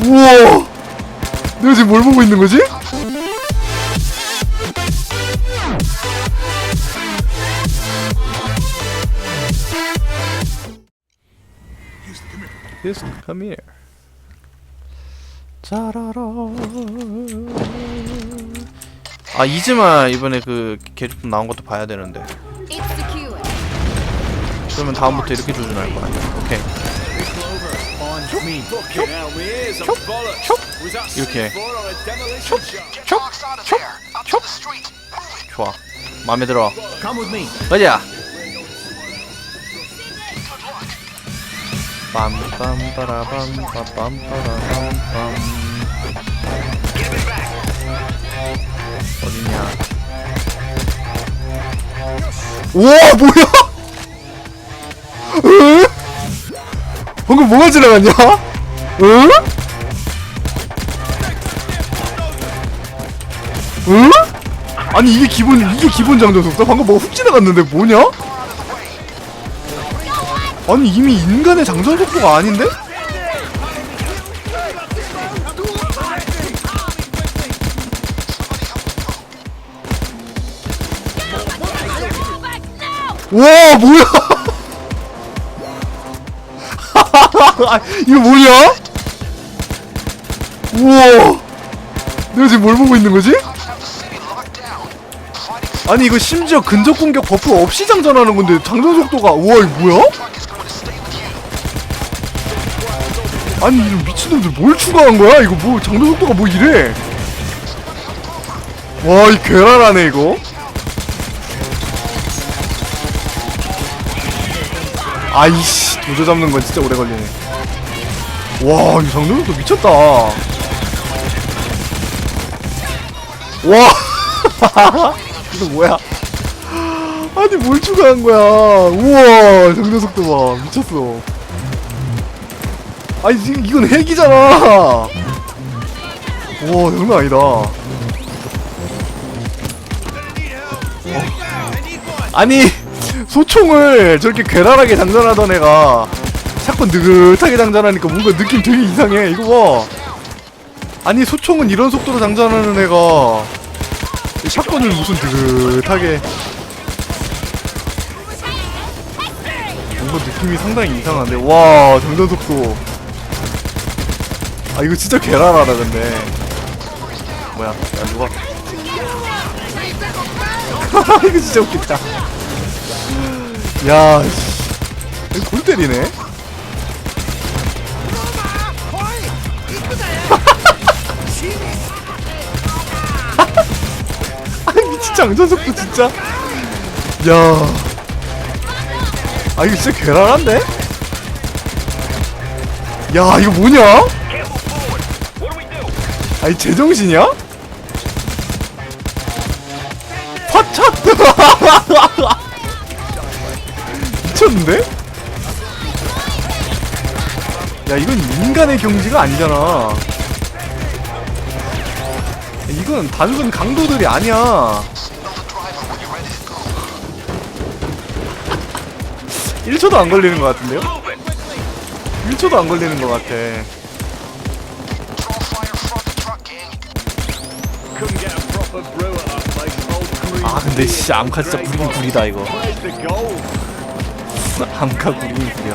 우와 내가 지금 뭘 보고 있는 거지? Houston, come here. 짜라라. 아 이즈마 이번에 그 개조품 나온 것도 봐야 되는데. 그러면 다음부터 이렇게 조준할 거야. 오케이. 이렇게. 촉, 촉, 촉. 좋아. 마음에 들어. 가자. 빰빰빠라밤 빠빰빠라밤 어딨냐? 우와 뭐야? 응? 방금 뭐가 지나갔냐? 응? 응? 아니 이게 기본 이게 기본 장전 속도 방금 뭐가 훅 지나갔는데 뭐냐? 아니 이미 인간의 장전 속도가 아닌데? 와 뭐야? 아, 이거 뭐냐? 우와 내가 지금 뭘 보고 있는 거지? 아니 이거 심지어 근접 공격 버프 없이 장전하는 건데 장전 속도가 우와 이거 뭐야? 아니 이 미친놈들 뭘 추가한 거야? 이거 뭐 장전 속도가 뭐 이래? 와 이 괴랄하네 이거 아이씨 도저 잡는 건 진짜 오래 걸리네 와 이 장전 속도 미쳤다. 와. 이거 뭐야? 아니 뭘 추가한 거야? 우와 장전 속도 봐. 미쳤어. 아니 지금 이건 핵이잖아. 와 장난 아니다. 어. 아니 소총을 저렇게 괴랄하게 장전하던 애가 샷건 느긋하게 장전하니까 뭔가 느낌 되게 이상해 이거 봐. 아니 소총은 이런 속도로 장전하는 애가 이 샷건을 무슨 느긋하게. 뭔가 느낌이 상당히 이상한데. 와 장전 속도. 아 이거 진짜 괴랄하다 근데. 뭐야 야 누가? 이거 진짜 웃기다. 야 씨. 골 때리네 장전 속도 진짜 야. 아 이거 진짜 괴랄한데? 야 이거 뭐냐? 아니 제정신이야? 화차 미쳤는데? 야 이건 인간의 경지가 아니잖아 이건 단순 강도들이 아니야 1초도 안 걸리는 것 같은데요? 1초도 안 걸리는 것 같아. 아 근데 씨 암카 진짜 구리긴 구리다 이거? 암카 구리긴 구려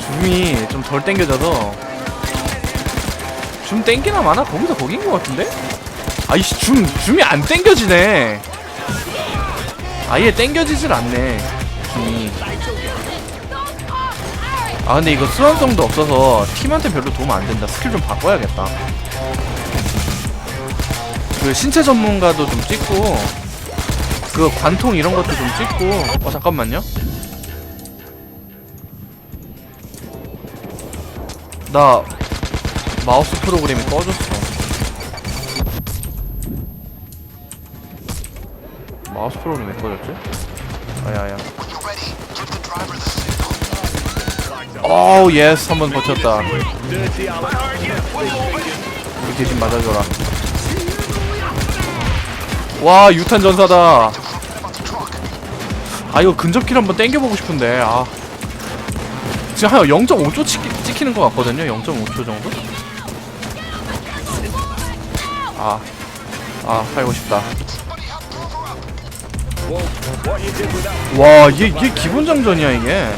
줌이 좀 덜 땡겨져서 줌 땡기나 마나 거기서 거긴 것 같은데? 아이씨 줌 줌이 안 땡겨지네 아예 땡겨지질 않네 줌이 아 근데 이거 수완성도 없어서 팀한테 별로 도움 안 된다. 스킬 좀 바꿔야겠다. 그 신체 전문가도 좀 찍고 그 관통 이런 것도 좀 찍고. 어 잠깐만요. 나 마우스 프로그램이 꺼졌어. 마우스 프로그램 왜 꺼졌지? 아야야 어우 예스 한 번 버텼다. 우리 대신 맞아줘라 와 유탄 전사다 아 이거 근접킬 한번 땡겨보고 싶은데 아 지금 한 0.5초 찍히, 찍히는 것 같거든요 0.5초 정도? 아, 아 살고 싶다. Well, what you did with that, 와, 이게, 이게 기본 장전이야 이게.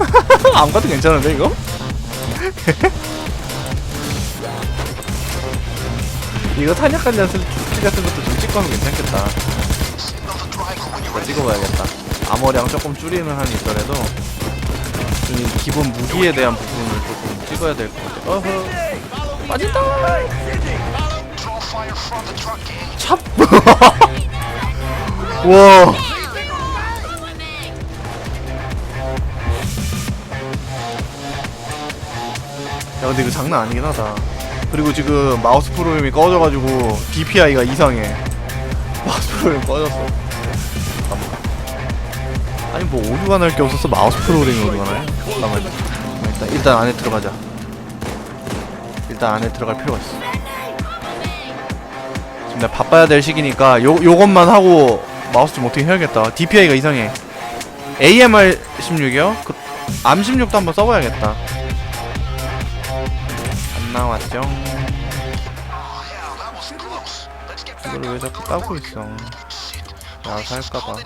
Mate. 아무것도 괜찮은데 이거? 이거 탄약 관련 슬- 킬 같은 것도 좀 찍고 하면 괜찮겠다. 이거 찍어봐야겠다. 암호량 조금 줄이는 한이 있더라도 기본 무기에 대한 부분을 조금 찍어야 될 것 같아. 어허. 빠진다. 찹. 와. 야 근데 이거 장난 아니긴 하다. 그리고 지금 마우스 프로그램이 꺼져가지고 DPI가 이상해. 마우스 프로그램 꺼졌어. 아니 뭐 오류가 날 게 없어서 마우스 프로그램이 오류가 나요? 잠깐만. 일단, 일단 안에 들어가자. 일단 안에 들어갈 필요가 있어. 지금 내가 바빠야 될 시기니까 요, 요것만 하고 마우스 좀 어떻게 해야겠다. DPI가 이상해. AMR 16이요? 그, 암 16도 한번 써봐야겠다 안 나왔죠? 이걸 왜 자꾸 따고 있어? 야, 살까봐.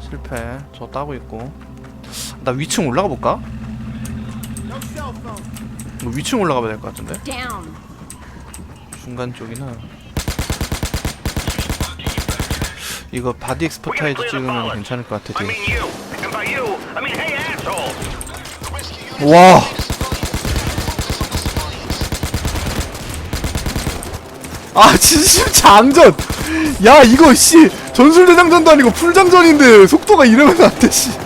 실패. 저 따고 있고. 나 위층 올라가 볼까? 이거 위층 올라가 봐야 될 것 같은데? 중간 쪽이나. 이거 바디 엑스퍼타이즈 찍으면 괜찮을 것 같아, 뒤 와. 아 진심 장전. 야 이거 씨 전술 대 장전도 아니고 풀 장전인데 속도가 이러면 안 돼 씨.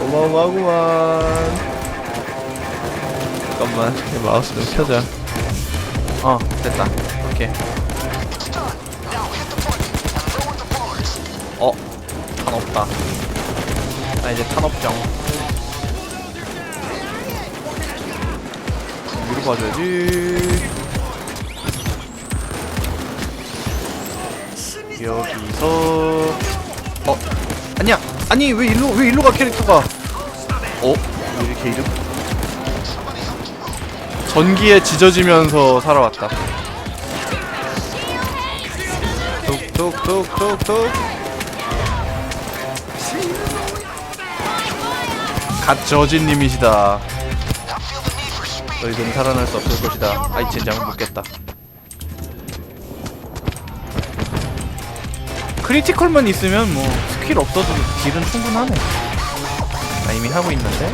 어마어마하구만. 잠깐만 이 마우스 좀 켜자. 어 됐다. 오케이. 탄 없다. 나 이제 탄 없정. 위로 가줘야지. 여기서 어 아니야 아니 왜 일로 왜 일로 가 캐릭터가 어 왜 이렇게 이름 전기에 지져지면서 살아왔다. 톡톡톡톡톡 갓 저진님이시다. 너희들은 살아날 수 없을 것이다. 아이 젠장은 묻겠다. 크리티컬만 있으면 뭐 스킬 없어도 딜은 충분하네. 나 이미 하고 있는데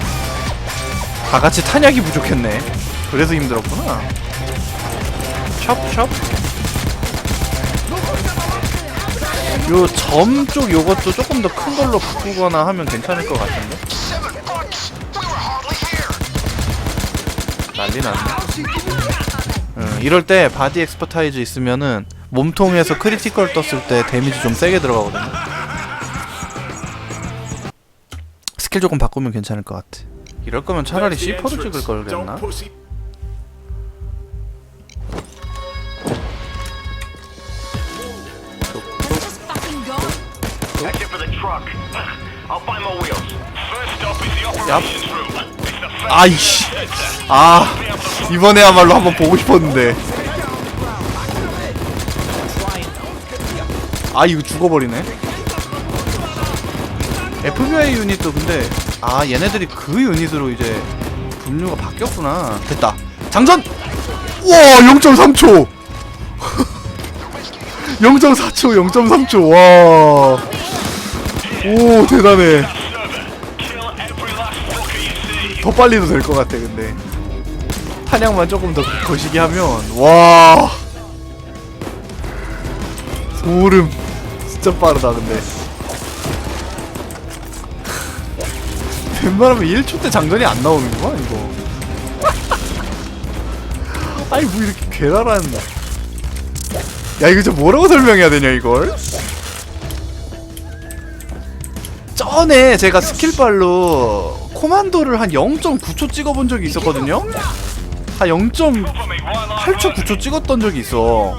다 같이 탄약이 부족했네. 그래서 힘들었구나. 첩첩. 요점 쪽 요것도 조금 더 큰 걸로 바꾸거나 하면 괜찮을 것 같은데. 난리 났네. 응, 이럴 때 바디 엑스퍼타이즈 있으면은 몸통에서 크리티컬 떴을 때 데미지 좀 세게 들어가거든요. 스킬 조금 바꾸면 괜찮을 것 같아. 이럴 거면 차라리 C4를 찍을 걸 그랬나? Just 아이씨. 아, 이번에야말로 한번 보고 싶었는데. 아, 이거 죽어버리네. FBI 유닛도 근데, 아, 얘네들이 그 유닛으로 이제 분류가 바뀌었구나. 됐다. 장전! 우와, 0.3초! 0.4초, 0.3초, 와. 오, 대단해. 더 빨리도 될 것 같아 근데. 탄약만 조금 더 거시기 하면 와. 소름. 진짜 빠르다 근데. 웬만하면 1초 때 장전이 안 나오는구만 이거? 아니 뭐 이렇게 괴랄한. 야 이거 저 뭐라고 설명해야 되냐 이걸? 전에 제가 스킬발로 코만도를 한 0.9초 찍어본 적이 있었거든요? 한 0.8초 9초 찍었던 적이 있어.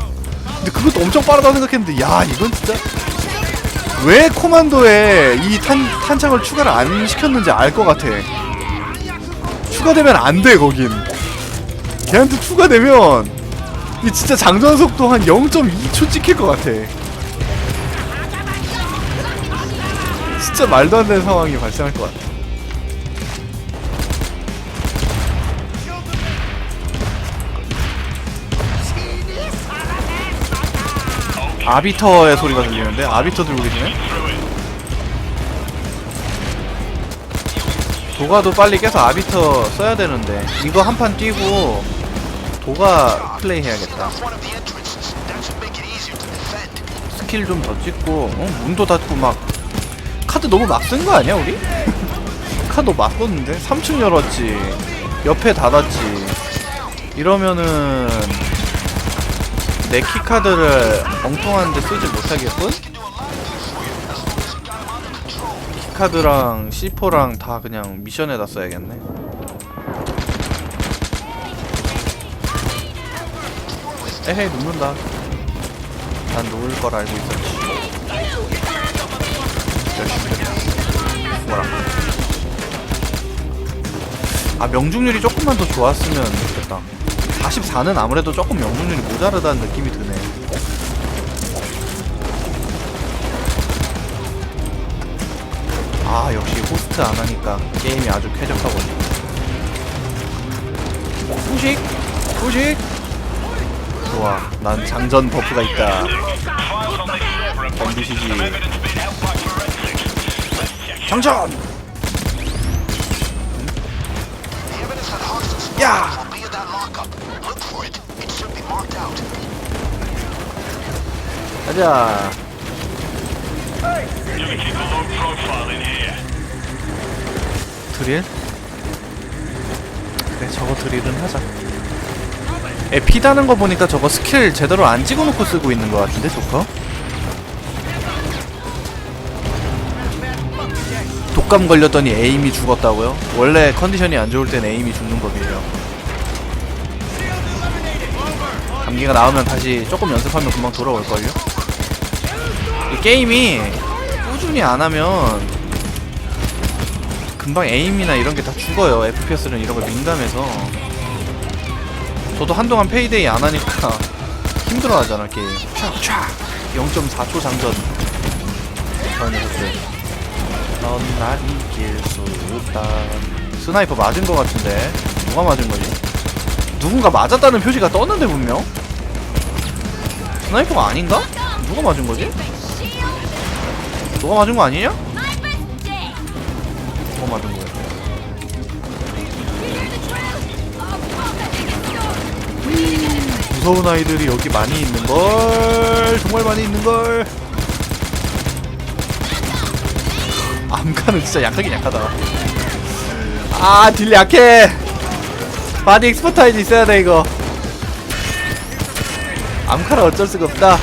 근데 그것도 엄청 빠르다 생각했는데 야 이건 진짜? 왜 코만도에 이 탄, 탄창을 추가를 안 시켰는지 알 것 같아. 추가되면 안 돼 거긴. 걔한테 추가되면 이 진짜 장전 속도 한 0.2초 찍힐 것 같아. 진짜 말도 안 되는 상황이 발생할 것 같아 아비터의 소리가 들리는데? 아비터 들고 계시네? 도가도 빨리 깨서 아비터 써야 되는데. 이거 한 판 뛰고 도가 플레이 해야겠다. 스킬 좀 더 찍고 어? 문도 닫고 막 카드 너무 막 쓴 거 아니야 우리? 카드 막 썼는데? 3층 열었지. 옆에 닫았지. 이러면은 내 키카드를 엉뚱한데 쓰지 못하겠군? 키카드랑 C4랑 다 그냥 미션에다 써야겠네. 에헤이 눕는다. 난 누울 걸 알고 있었지. 열심히 뭐라 아 명중률이 조금만 더 좋았으면 좋겠다 44는 아무래도 조금 명중률이 모자르다는 느낌이 드네. 아 역시 호스트 안 하니까 게임이 아주 쾌적하거든 후식! 후식! 좋아 난 장전 버프가 있다. 덤비시지. 장전! 야 가자 드릴? 그래 저거 드릴은 하자 에 피다는 거 보니까 저거 스킬 제대로 안 찍어놓고 쓰고 있는 것 같은데 조커? 독감 걸렸더니 에임이 죽었다고요? 원래 컨디션이 안 좋을 땐 에임이 죽는 법이에요 감기가 나오면 다시 조금 연습하면 금방 돌아올걸요? 이 게임이 꾸준히 안 하면 금방 에임이나 이런 게 다 죽어요. FPS는 이런 걸 민감해서. 저도 한동안 페이데이 안 하니까 힘들어 하잖아, 게임. 촥촥! 0.4초 장전. 저 녀석들. 넌날 이길 수 없다. 스나이퍼 맞은 거 같은데. 누가 맞은 거지? 누군가 맞았다는 표시가 떴는데, 분명? 스나이퍼가 아닌가? 누가 맞은 거지? 너가 맞은 거 아니냐? 누가 맞은 거야? 무서운 아이들이 여기 많이 있는 걸 정말 많이 있는 걸 암카는 진짜 약하긴 약하다 아 딜 약해 바디 익스퍼타이즈 있어야 돼 이거 암카는 어쩔 수가 없다.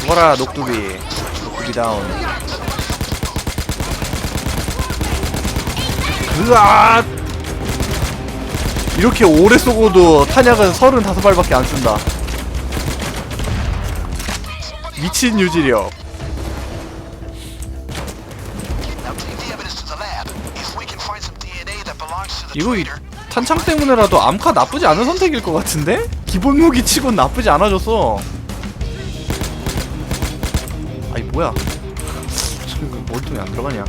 죽어라 녹두비. 녹두비 다운. 으아! 이렇게 오래 쏘고도 탄약은 35발밖에 안 쓴다. 미친 유지력. 이거 이 탄창 때문에라도 암카 나쁘지 않은 선택일 것 같은데? 기본 무기 치곤 나쁘지 않아졌어 아이 뭐야. 지금 머리통이 안 들어가냐?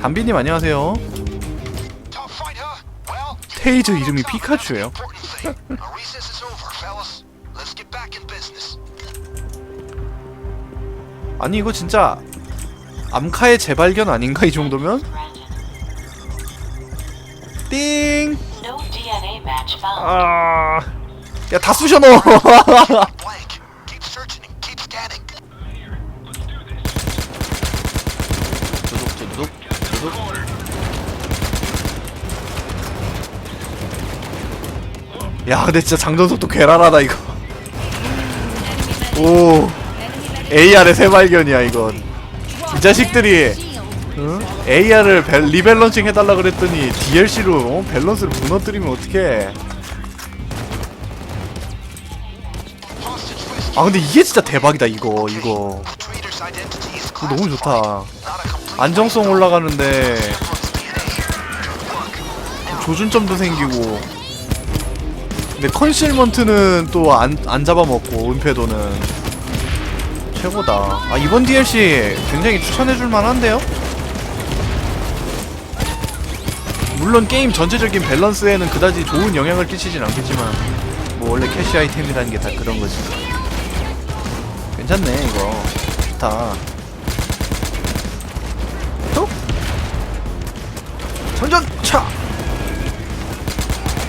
담비님 안녕하세요. 테이저 이름이 피카츄예요? 아니 이거 진짜 암카의 재발견 아닌가 이 정도면? 띵! No DNA match found. 아... 야 다 쑤셔 넣어. 두둑 두둑 두둑 야 근데 진짜 장전 속도 괴랄하다 이거. 오. AR의 새발견이야 이건. 이 자식들이 응? AR을 벨, 리밸런싱 해달라 그랬더니 DLC로 어? 밸런스를 무너뜨리면 어떡해 아 근데 이게 진짜 대박이다 이거 이거 이거 너무 좋다 안정성 올라가는데 조준점도 생기고 근데 컨실먼트는 또 안 안 잡아먹고 은폐도는 최고다 아 이번 DLC 굉장히 추천해줄 만한데요? 물론 게임 전체적인 밸런스에는 그다지 좋은 영향을 끼치진 않겠지만 뭐 원래 캐시 아이템이라는 게 다 그런 거지. 괜찮네 이거. 좋다. 또? 장전차!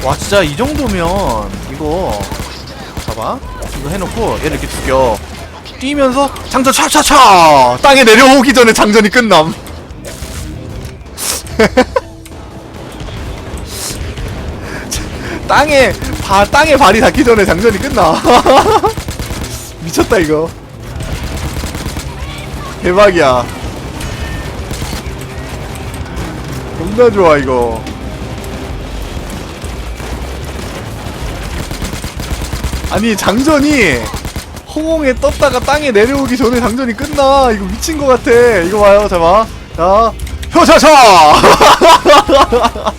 와 진짜 이 정도면 이거 봐봐 이거 해놓고 얘를 이렇게 죽여. 뛰면서 장전 차차차! 땅에 내려오기 전에 장전이 끝남 땅에 바 땅에 발이 닿기 전에 장전이 끝나. 미쳤다 이거. 대박이야. 겁나 좋아 이거. 아니 장전이 허공에 떴다가 땅에 내려오기 전에 장전이 끝나. 이거 미친 것 같아. 이거 봐요 자봐 자 효차차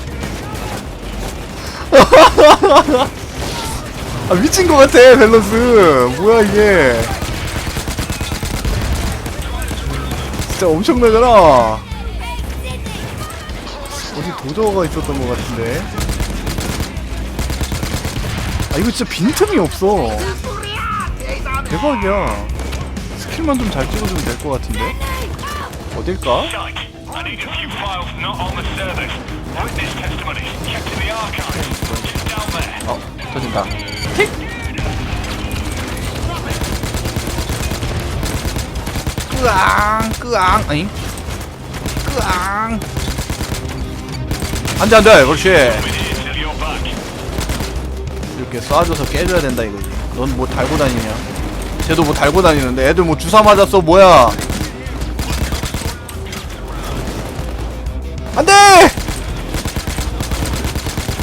아 미친 것 같아 밸런스 뭐야 이게 진짜 엄청나잖아 어디 도저가 있었던 것 같은데 아 이거 진짜 빈틈이 없어 대박이야 스킬만 좀 잘 찍어주면 될 것 같은데 어딜까? 터진다. 끄앙 끄앙 아니? 끄앙. 안돼 안돼 그렇지. 이렇게 쏴줘서 깨줘야 된다 이거지 넌 뭐 달고 다니냐? 쟤도 뭐 달고 다니는데. 애들 뭐 주사 맞았어 뭐야? 안돼!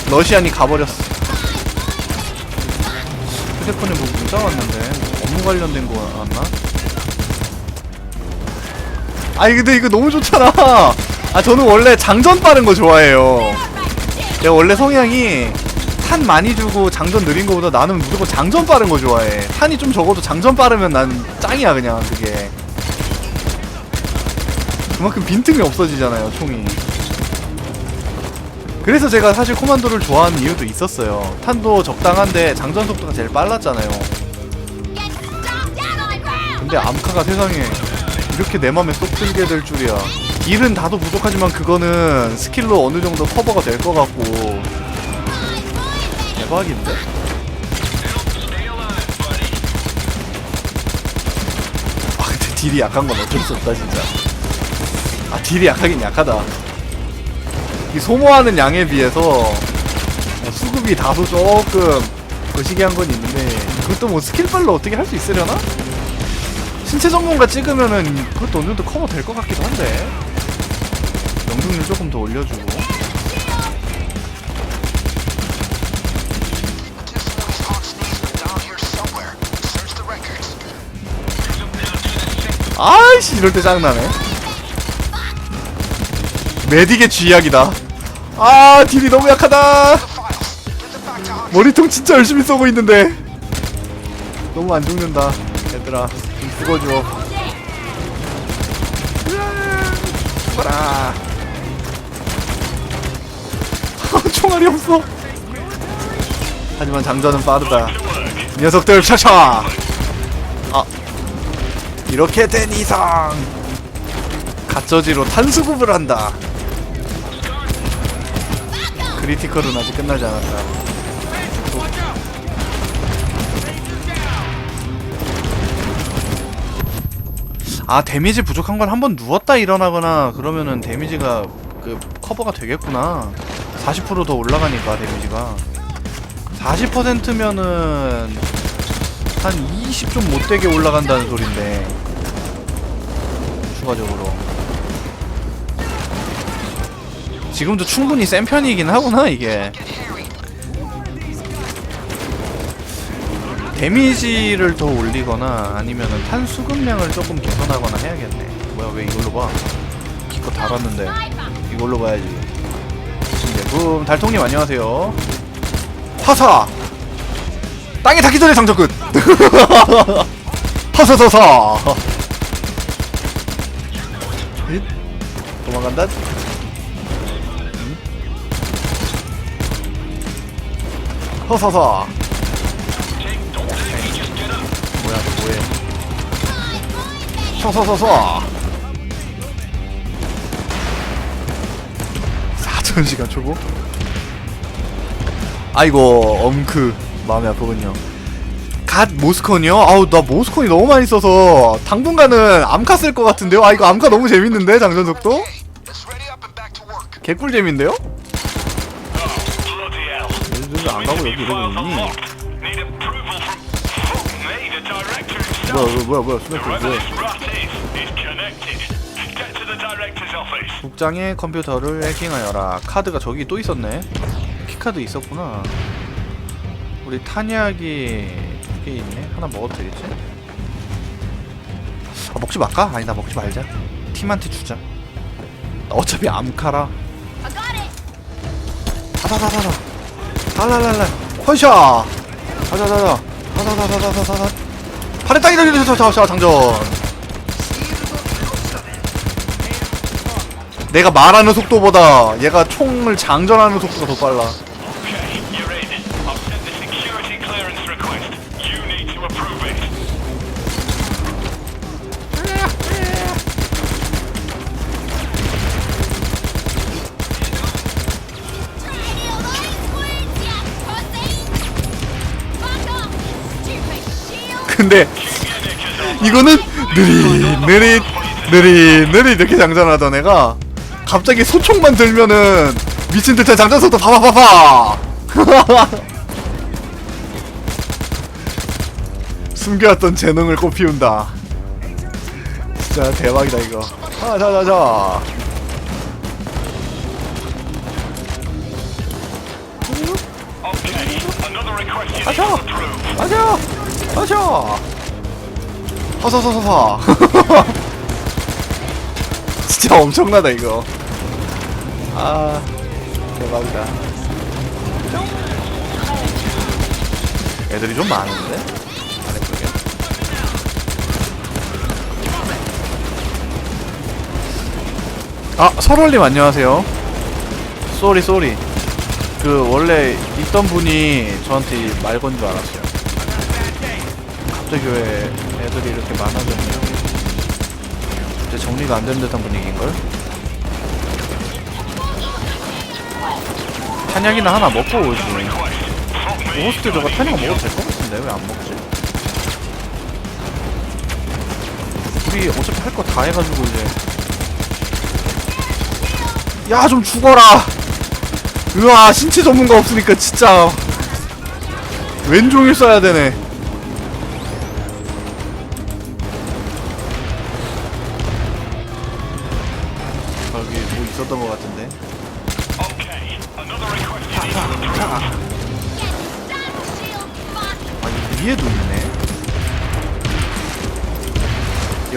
러시안이 가버렸어 휴대폰에 뭐 문자 왔는데 업무 관련된 거 왔나? 아니 근데 이거 너무 좋잖아. 아 저는 원래 장전 빠른 거 좋아해요. 내가 원래 성향이 탄 많이 주고 장전 느린 거보다 나는 무조건 장전 빠른 거 좋아해. 탄이 좀 적어도 장전 빠르면 난 짱이야 그냥 그게. 그만큼 빈틈이 없어지잖아요 총이 그래서 제가 사실 코만도를 좋아하는 이유도 있었어요. 탄도 적당한데 장전 속도가 제일 빨랐잖아요. 근데 암카가 세상에 이렇게 내 맘에 쏙 들게 될 줄이야. 딜은 다도 부족하지만 그거는 스킬로 어느 정도 커버가 될 것 같고. 대박인데? 아 근데 딜이 약한 건 어쩔 수 없다 진짜. 아 딜이 약하긴 약하다 이 소모하는 양에 비해서 수급이 다소 조금 거시기한 건 있는데 그것도 뭐 스킬별로 어떻게 할 수 있으려나? 신체 전문가 찍으면은 그것도 어느 정도 커버 될 것 같기도 한데. 명중률 조금 더 올려주고. 아이씨 이럴 때 짜증나네. 메딕의 쥐약이다 아 딜이 너무 약하다. 머리통 진짜 열심히 쏘고 있는데. 너무 안 죽는다 얘들아. 좀 죽어줘. 죽어라. 총알이 없어. 하지만 장전은 빠르다. 이 녀석들 차차 아 이렇게 된 이상 가처지로 탄수급을 한다 크리티컬은 아직 끝나지 않았다. 아 데미지 부족한 건 한 번 누웠다 일어나거나 그러면은 데미지가 그 커버가 되겠구나. 40%더 올라가니까 데미지가. 40%면은 한 20 좀 못되게 올라간다는 소린데. 추가적으로 지금도 충분히 센 편이긴 하구나 이게 데미지를 더 올리거나 아니면은 탄 수급량을 조금 개선하거나 해야겠네. 뭐야 왜 이걸로 봐? 기껏 달았는데 이걸로 봐야지. 신제품 달통님 안녕하세요. 화사 땅에 닿기 전에 장전 끝. 하사사사. 잇. 도망간다. 허사사. 뭐야 너 뭐해? 서서서서. 4천시간 초보? 아이고 엄크 마음이 아프군요 갓 모스콘이요? 아우 나 모스콘이 너무 많이 써서 당분간은 암카 쓸 것 같은데요? 아 이거 암카 너무 재밌는데 장전 속도? 개꿀잼인데요? 가고 여기 이러고 있니? 뭐야 뭐야 뭐야 Whoever 뭐야. 국장의 컴퓨터를 해킹하여라 카드가 저기 또 있었네 키카드 있었구나 우리 탄약이 두개 있네 하나 먹어도 되겠지? 아 먹지 말까? 아니 나 먹지 말자 팀한테 주자 어차피 암카라 I got it. 다다다다 다 달랄랄라 헌샷 다다다다 다다다다다다다 팔에 땅이 달려서 자 장전. 내가 말하는 속도보다 얘가 총을 장전하는 속도가 더 빨라 이거는 느릿 느릿 느릿 느릿 이렇게 장전하던 애가 갑자기 소총만 들면은 미친 듯한 장전 속도 파파파파 숨겨왔던 재능을 꽃피운다. 진짜 대박이다 이거. 아, to approve. 맞아 맞아 허서서서서. 진짜 엄청나다 이거. 아 대박이다. 애들이 좀 많은데? 안 예쁘게 아 설월님 안녕하세요. 쏘리 쏘리. 그 원래 있던 분이 저한테 말 건 줄 알았어요 왜 애들이 이렇게 많아졌냐 이제 정리가 안된 듯한 분위기인걸? 탄약이나 하나 먹고 오지. 호스트 저거 탄약 먹어도 될 것 같은데? 왜 안 먹지? 우리 어차피 할 거 다 해가지고 이제. 야 좀 죽어라! 으아 신체 전문가 없으니까 진짜. 왼종일 써야 되네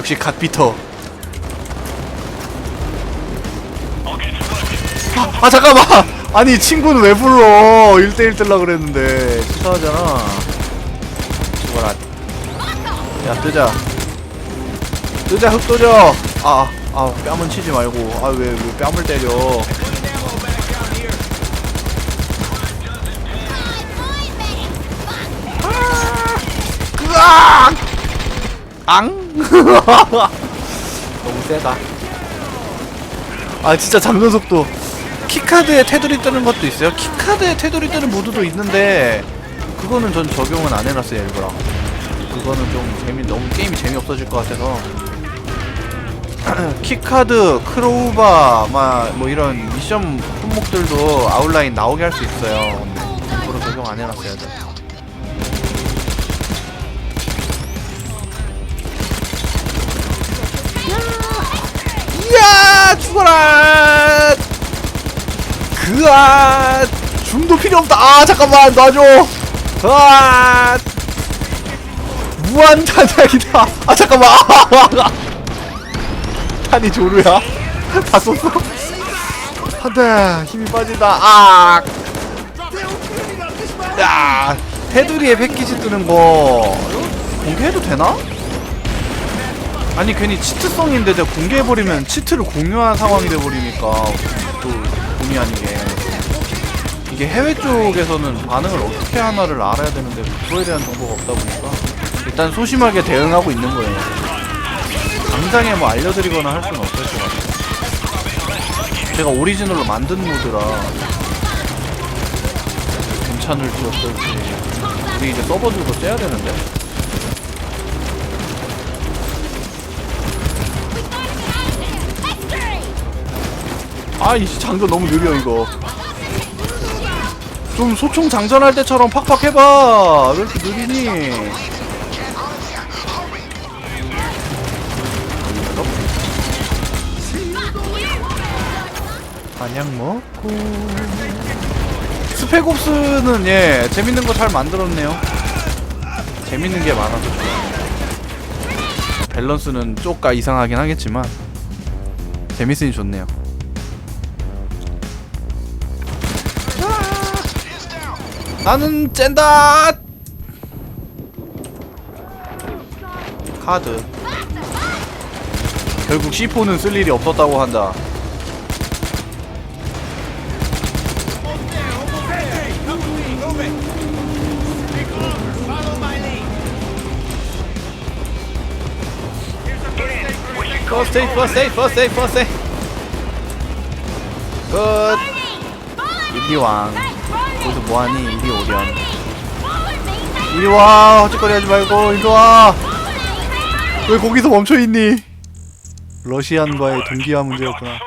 역시 갓비터. work. 아 잠깐만! 아니 친구는 왜 불러? 1대1 뜰라 그랬는데. 치사하잖아. 죽어라. 야 뜨자. 뜨자 흙 떠져. 아, 아 뺨은 치지 말고. 아 왜 왜 뺨을 때려? 앙 너무 세다. 아 진짜 장전 속도. 키카드에 테두리 뜨는 것도 있어요? 키카드에 테두리 뜨는 모드도 있는데 그거는 전 적용은 안 해놨어요 일부러. 그거는 좀 재미 너무 게임이 재미 없어질 것 같아서. 키카드 크로우바 막 뭐 이런 미션 품목들도 아웃라인 나오게 할 수 있어요. 일부러 적용 안 해놨어요 저. 이야 죽어라. 그아 줌도 필요 없다. 아 잠깐만 놔줘. 아 무한 탄약이다. 아 잠깐만. 탄이 조루야? 다 썼어? 한대 힘이 빠진다. 아. 야, 테두리에 패키지 뜨는 거 공개해도 되나? 아니 괜히 치트성인데 내가 공개해버리면 치트를 공유한 상황이 돼버리니까 또 본의 아니게. 이게 해외 쪽에서는 반응을 어떻게 하나를 알아야 되는데 그거에 대한 정보가 없다 보니까 일단 소심하게 대응하고 있는 거예요. 당장에 뭐 알려드리거나 할 수는 없을 것 같아요. 제가 오리지널로 만든 모드라 괜찮을지 어떨지 우리 이제 서버들도 떼야 되는데 아이 장전 너무 느려 이거. 좀 소총 장전할 때처럼 팍팍 해봐. 왜 이렇게 느리니? 반약 먹고. 스펙옵스는 예 재밌는 거 잘 만들었네요. 재밌는 게 많아서 좋아요. 밸런스는 쪼까 이상하긴 하겠지만 재밌으니 좋네요 나는 짠다 카드 결국 C4는 쓸 일이 없었다고 한다 First aid, first aid, first aid, first aid. 끝. 인디왕. 뭐하니? 인디 오련. 이리 와. 헛짓거리 하지 말고 이리 와. 왜 거기서 멈춰 있니? 러시안과의 동기화 문제였구나.